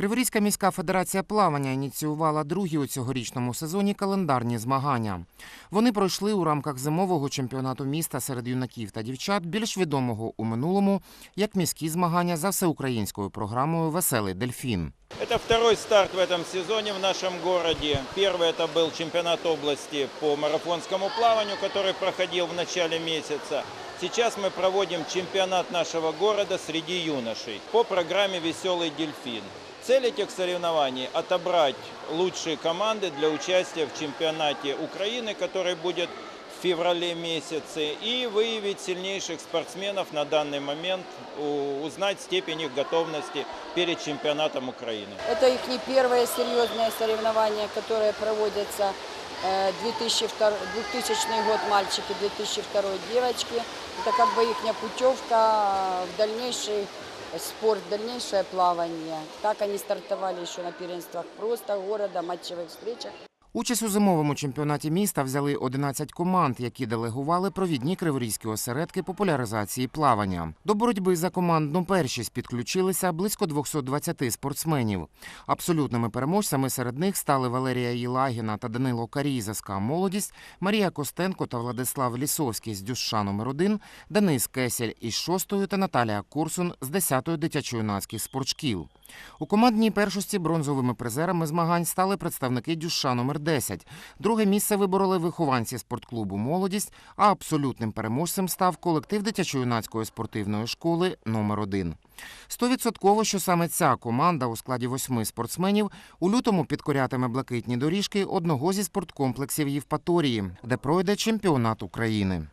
Криворізька міська федерація плавання ініціювала другі у цьогорічному сезоні календарні змагання. Вони пройшли у рамках зимового чемпіонату міста серед юнаків та дівчат, більш відомого у минулому як міські змагання за всеукраїнською програмою Веселий дельфін. Это второй старт в этом сезоне в нашем городе. Первый это был чемпионат области по марафонскому плаванию, который проходил в начале месяца. Сейчас мы проводим чемпионат нашего города среди юношей по программе «Веселый дельфин». Цель этих соревнований – отобрать лучшие команды для участия в чемпионате Украины, который будет в феврале месяце, и выявить сильнейших спортсменов на данный момент, узнать степень их готовности перед чемпионатом Украины. Это их не первое серьезное соревнование, которое проводится э, 2002, 2000 год мальчики, 2002 девочки. Это как бы их путевка в дальнейший спорт, дальнейшее плавание. Так они стартовали еще на первенствах просто города, матчевых встречах. Участь у зимовому чемпіонаті міста взяли 11 команд, які делегували провідні криворізькі осередки популяризації плавання. До боротьби за командну першість підключилися близько 220 спортсменів. Абсолютними переможцями серед них стали Валерія Єлагіна та Данило Карій з СК Молодість, Марія Костенко та Владислав Лісовський з Дюша номер 1 Денис Кесель із 6 та Наталія Курсун з 10-ї дитячо-юнацьких спортшкіл. У командній першості бронзовими призерами змагань стали представники Дюша номер 10. Друге місце вибороли вихованці спортклубу Молодість, а абсолютним переможцем став колектив дитячо-юнацької спортивної школи номер 1 Стовідсотково, що саме ця команда у складі восьми спортсменів у лютому підкорятиме блакитні доріжки одного зі спорткомплексів Євпаторії, де пройде чемпіонат України.